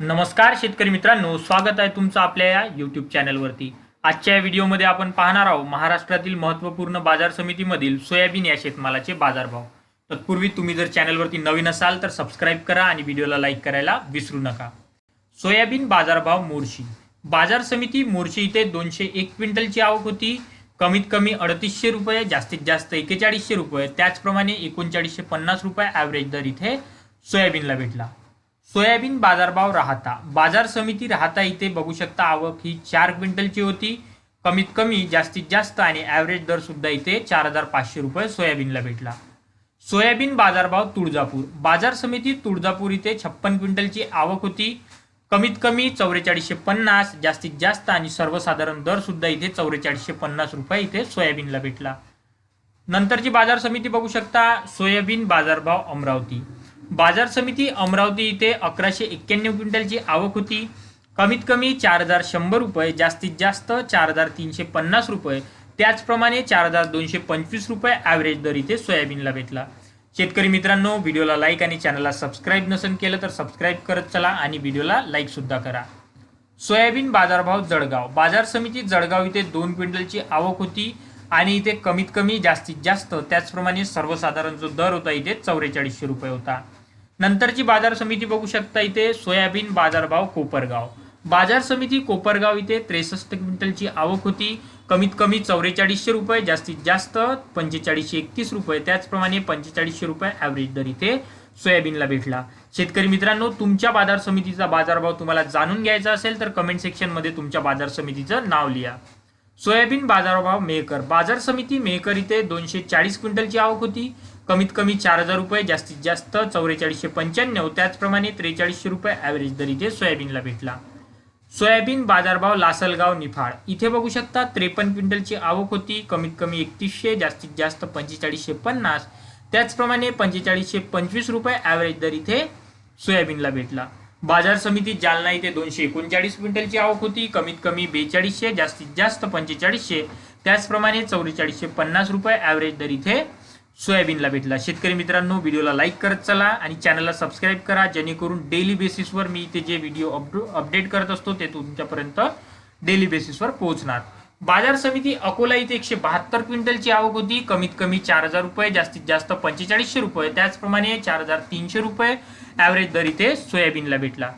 नमस्कार शेतकरी मित्रांनो स्वागत आहे तुमचं आपल्या या यूट्यूब चॅनलवरती आजच्या या व्हिडिओमध्ये आपण पाहणार आहोत महाराष्ट्रातील महत्त्वपूर्ण बाजार समितीमधील सोयाबीन या शेतमालाचे बाजारभाव. तत्पूर्वी तुम्ही जर चॅनलवरती नवीन असाल तर सबस्क्राईब करा आणि व्हिडिओला लाईक करायला विसरू नका. सोयाबीन बाजारभाव मोर्शी. बाजार समिती मोर्शी इथे दोनशे एक क्विंटलची आवक होती. कमीत कमी अडतीसशे रुपये जास्तीत जास्त एक्केचाळीसशे रुपये त्याचप्रमाणे एकोणचाळीसशे पन्नास रुपये ॲव्हरेज दर इथे सोयाबीनला भेटला. सोयाबीन बाजारभाव राहता. बाजार समिती राहता इथे बघू शकता आवक ही चार क्विंटलची होती. कमीत कमी जास्तीत जास्त आणि ॲव्हरेज दर सुद्धा इथे चार हजार पाचशे रुपये सोयाबीनला भेटला. सोयाबीन बाजारभाव तुळजापूर. बाजार समिती तुळजापूर इथे छप्पन क्विंटलची आवक होती. कमीत कमी चौवेचाळीसशे पन्नास जास्तीत जास्त आणि सर्वसाधारण दर सुद्धा इथे चौवेचाळीसशे पन्नास रुपये इथे सोयाबीनला भेटला. नंतरची बाजार समिती बघू शकता. सोयाबीन बाजारभाव अमरावती. बाजार समिती अमरावती इथे अकराशे एक्क्याण्णव क्विंटलची आवक होती. कमीत कमी चार हजार शंभर रुपये जास्तीत जास्त चार हजार तीनशे पन्नास रुपये. त्याचप्रमाणे चार हजार दोनशे पंचवीस रुपये ॲव्हरेज दर इथे सोयाबीनला भेटला. शेतकरी मित्रांनो व्हिडिओला लाईक आणि चॅनलला सबस्क्राईब नसेल केलं तर सबस्क्राईब करत चला आणि व्हिडिओला लाईकसुद्धा करा. सोयाबीन बाजारभाव जळगाव. बाजार समिती जळगाव इथे दोन क्विंटलची आवक होती. आणि इथे कमीत कमी जास्तीत जास्त त्याचप्रमाणे सर्वसाधारण जो दर होता इथे चौवेचाळीसशे रुपये होता. नंतरची बाजार समिती बघू शकता इथे सोयाबीन बाजारभाव कोपरगाव. बाजार समिती कोपरगाव इथे त्रेसष्ट क्विंटलची आवक होती. कमीत कमी चौवेचाळीसशे रुपये जास्तीत जास्त पंचेचाळीसशे एकतीस रुपये. त्याचप्रमाणे पंचेचाळीसशे रुपये ॲव्हरेज दर इथे सोयाबीनला भेटला. शेतकरी मित्रांनो तुमच्या बाजार समितीचा बाजारभाव तुम्हाला जाणून घ्यायचा असेल तर कमेंट सेक्शनमध्ये तुमच्या बाजार समितीचं नाव लिहा. सोयाबीन बाजारभाव मेहकर बाजार समिती मेहकर इथे दोनशे चाळीस क्विंटलची आवक होती. कमीत कमी चार हजार रुपये जास्तीत जास्त चौवेचाळीसशे पंच्याण्णव त्याचप्रमाणे त्रेचाळीसशे रुपये ॲव्हरेज दर इथे सोयाबीनला भेटला. सोयाबीन बाजारभाव लासलगाव निफाड. इथे बघू शकता त्रेपन्न क्विंटलची आवक होती. कमीत कमी एकतीसशे जास्तीत जास्त पंचेचाळीसशे पन्नास. त्याचप्रमाणे पंचेचाळीसशे पंचवीस रुपये ॲव्हरेज दर इथे सोयाबीनला भेटला. बाजार समितीत जालना इथे दोनशे एकोणचाळीस क्विंटलची आवक होती. कमीत कमी बेचाळीसशे जास्तीत जास्त पंचेचाळीसशे. त्याचप्रमाणे चौवेचाळीसशे पन्नास रुपये ॲव्हरेज दर इथे सोयाबीनला भेटला. शेतकरी मित्रांनो व्हिडिओला लाईक करत चला आणि चॅनलला सबस्क्राईब करा. जेणेकरून डेली बेसिसवर मी इथे जे व्हिडिओ अपडेट करत असतो ते तुमच्यापर्यंत डेली बेसिसवर पोहोचणार. बाजार समिती अकोला इथे एकशे बहात्तर क्विंटलची आवक होती. कमीत कमी चार हजार रुपये जास्तीत जास्त पंचेचाळीसशे रुपये. त्याचप्रमाणे चार हजार तीनशे रुपये ॲव्हरेज दर इथे सोयाबीनला भेटला.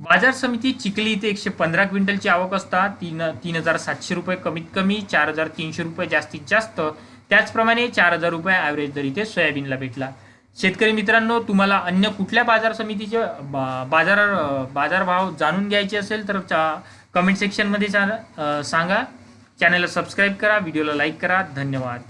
बाजार समिती चिखली इथे एकशे पंधरा क्विंटलची आवक असता. तीन तीन हजार सातशे रुपये कमीत कमी चार हजार तीनशे रुपये जास्तीत जास्त. त्याचप्रमाणे चार हजार रुपये ॲव्हरेज दर इथे सोयाबीनला भेटला. शेतकरी मित्रांनो तुम्हाला अन्य कुठल्या बाजार समितीचे बा- बाजार बाजारभाव जाणून घ्यायचे असेल तर कमेंट सेक्शनमध्ये सांगा. चॅनलला सबस्क्राईब करा व्हिडिओला लाईक करा. धन्यवाद.